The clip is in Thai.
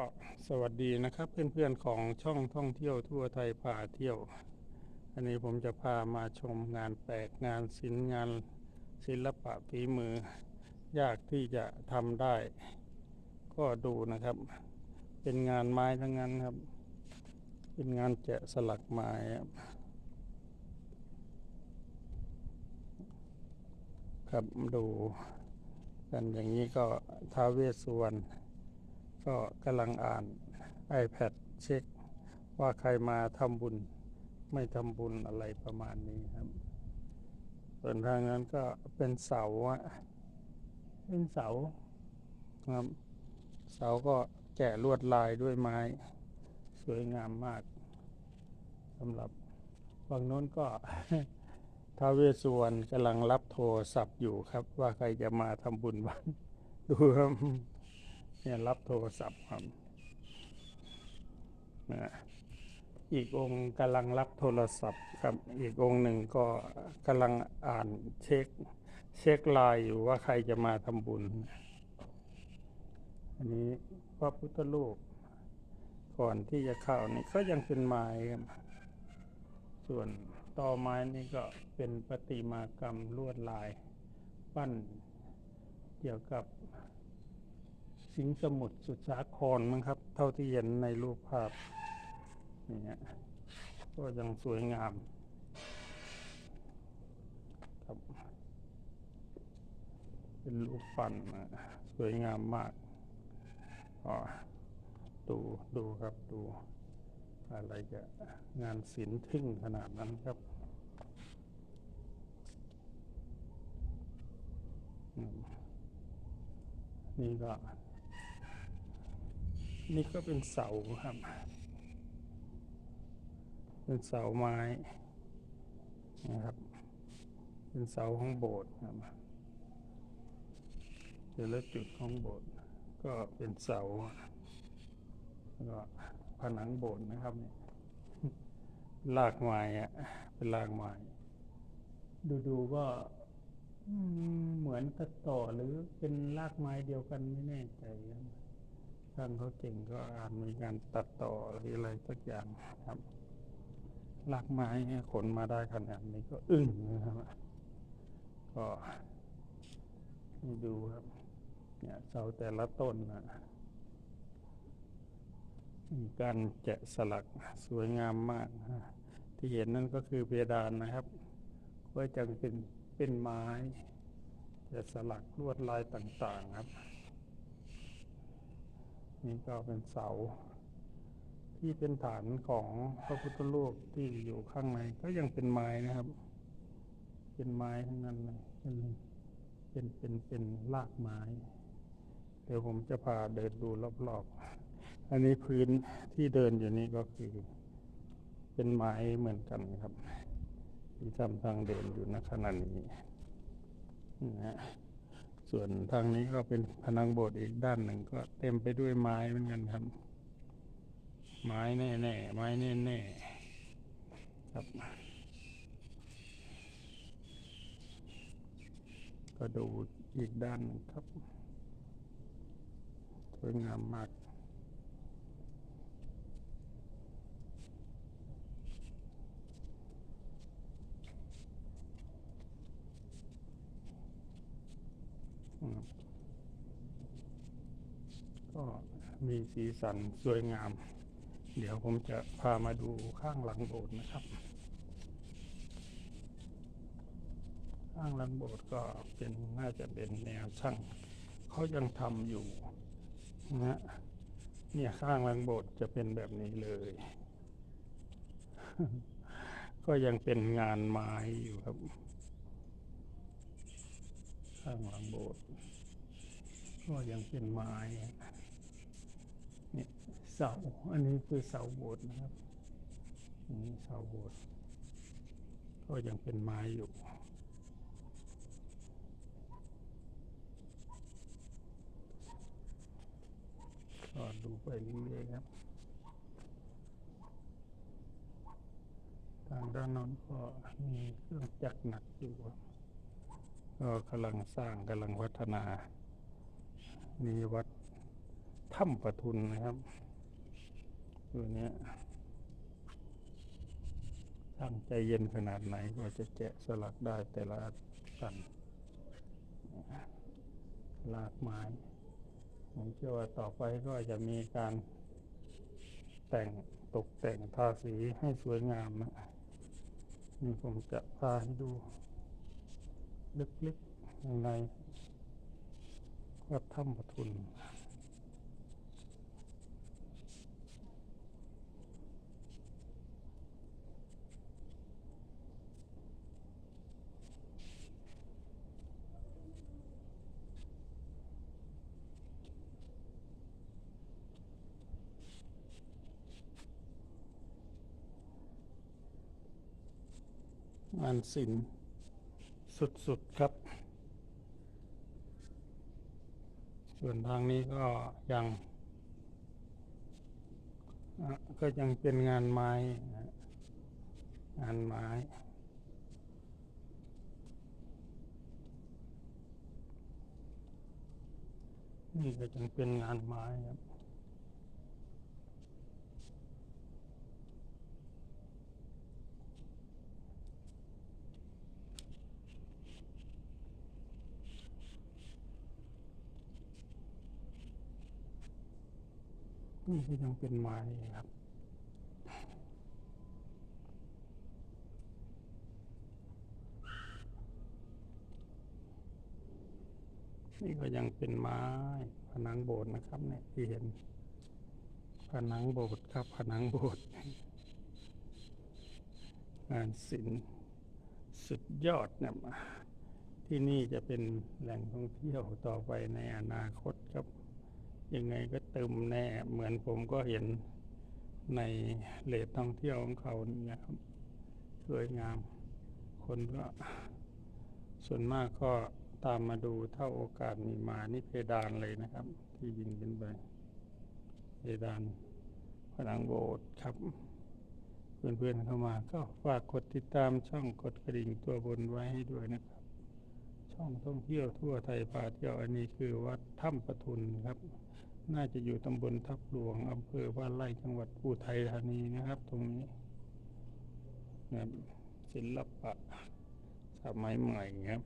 ็สวัสดีนะครับเพื่อนๆของช่องท่องเที่ยวทั่วไทยพาเที่ยว อันนี้ผมจะพามาชมงานแปลกงานศิลป์งานศิลปะฝีมือ ยากที่จะทำได้ ก็ดูนะครับ เป็นงานไม้ทั้งนั้นครับ เป็นงานแกะสลักไม้ครับครับดูกันอย่างนี้ก็ท้าเวสสุวรรณ ก็กำลังอ่าน iPad เช็ค ว่าใครมาทำบุญไม่ทำบุญอะไรประมาณนี้ครับ ส่วนทางนั้นก็เป็นเสาอะเป็นเสาครับ เสาก็แกะลวดลายด้วยไม้ สวยงามมากสำหรับฝั่งโน้นก็ท้าวเวสสุวรรณกำลังรับโทรศัพท์อยู่ครับ ว่าใครจะมาทำบุญบ้างดูครับ เนี่ยรับโทรศัพท์ครับนะอีกองค์กำลังรับโทรศัพท์ครับ อีกองค์หนึ่งก็กำลังอ่านเช็ค เช็คไลน์อยู่ว่าใครจะมาทำบุญ อันนี้พระพุทธรูปก่อนที่จะเข้านี่ก็ยังเป็นไม้ครับ ส่วนต่อไม้นี่ก็เป็นประติมากรรมลวดลาย ปั้นเกี่ยวกับ สิงสมุทรสุดสาครมั้งครับ เท่าที่เห็นในรูปภาพนี่ก็ยังสวยงามครับ เป็นรูปปั้นสวยงามมากก็ดูดูครับดู อะไรจะงานศิลป์ทึ่งขนาดนั้นครับนี่ก็ นี่ก็เป็นเสาครับ เป็นเสาไม้นะครับ เป็นเสาของโบสถ์ครับแต่ละจุดของโบสถ์ก็เป็นเสาแล้วก็ผนังโบสถ์นะครับเนี่ยลากไม้อะเป็นลากไม้ดูๆก็เหมือนตัดต่อหรือเป็นลากไม้เดียวกันไม่แน่ใจครับ ช่างเขาเก่งก็อาจมีการตัดต่อหรืออะไรสักอย่างครับลากไม้ขนมาได้ขนาดนี้ก็อึ้งนะครับก็ดูครับ เนี่ยเสาแต่ละต้นนะมีการแกะสลักสวยงามมากนะที่เห็นนั่นก็คือเพดานนะครับก็จะเป็นเป็นไม้แกะสลักลวดลายต่าง ๆ ครับ นี่ก็เป็นเสา ที่เป็นฐานของพระพุทธรูปที่อยู่ข้างในก็ยังเป็นไม้นะครับ เป็นไม้ทั้งนั้นเลยเป็นเป็นเป็นเป็นรากไม้ เดี๋ยวผมจะพาเดินดูรอบๆ อันนี้พื้นที่เดินอยู่นี่ก็คือ เป็นไม้เหมือนกันครับ ที่ทำทางเดินอยู่ณขณะนี้นะฮะ ส่วนทางนี้ก็เป็นผนังโบสถ์อีกด้านหนึ่งก็เต็มไปด้วยไม้เหมือนกันครับ ไม้แน่ๆไม้แน่ๆครับ ก็ดูอีกด้านหนึ่งครับสวยงามมาก อืมก็ มีสีสันสวยงาม เดี๋ยวผมจะพามาดูข้างหลังโบสถ์นะครับ ข้างหลังโบสถ์ก็เป็นน่าจะเป็นแนวช่างเขายังทำอยู่นะฮะเนี่ยข้างหลังโบสถ์จะเป็นแบบนี้เลย ก็ยังเป็นงานไม้อยู่ครับ ข้างหลังโบสถ์ก็ยังเป็นไม้ เสา อันนี้คือเสาโบสถ์นะครับอันนี้เสาโบสถ์ก็ยังเป็นไม้อยู่ ก็ดูไปเรื่อยๆครับ ทางด้านนั้นก็มีเครื่องจักรหนักอยู่ ก็กำลังสร้างกำลังพัฒนา มีวัดถ้ำประทุนนะครับ ตัวเนี้ยช่างใจเย็นขนาดไหนก็จะแกะสลักได้แต่ละตันลากไม้ผมเชื่อว่าต่อไปก็จะมีการแต่งตกแต่งทาสีให้สวยงามนะนี่ผมจะพาให้ดู ลึกๆในวัดถ้ำปทุน งานศิลป์สุดๆครับ ส่วนทางนี้ก็ยังก็ยังเป็นงานไม้งานไม้นี่ก็ยังเป็นงานไม้ครับ นี่ก็ยังเป็นไม้ครับ นี่ก็ยังเป็นไม้ผนังโบสถ์นะครับ เนี่ยที่เห็นผนังโบสถ์ครับผนังโบสถ์งานศิลป์สุดยอดเนี่ยที่นี่จะเป็นแหล่งท่องเที่ยวต่อไปในอนาคตครับ ยังไงก็เติมแน่ เหมือนผมก็เห็นในเลทท่องเที่ยวของเขาเนี่นะครับสวยงาม คนก็ ส่วนมากก็ตามมาดูถ้าโอกาสมีมานี่เพดานเลยนะครับ ที่ยิงขึ้นไปเพดานผนังโบสถ์ครับ เพื่อนๆเข้ามาก็ฝากกดติดตามช่องกดกระดิ่งตัวบนไว้ให้ด้วยนะครับ ช่องท่องเที่ยวทั่วไทยพาเที่ยวอันนี้คือวัดถ้ำปะทุนครับ น่าจะอยู่ตำบลทับหลวงอำเภอบ้านไร่จังหวัดอุทัยธานีนะครับ ตรงนี้นะศิลปะสมัยใหม่ครับ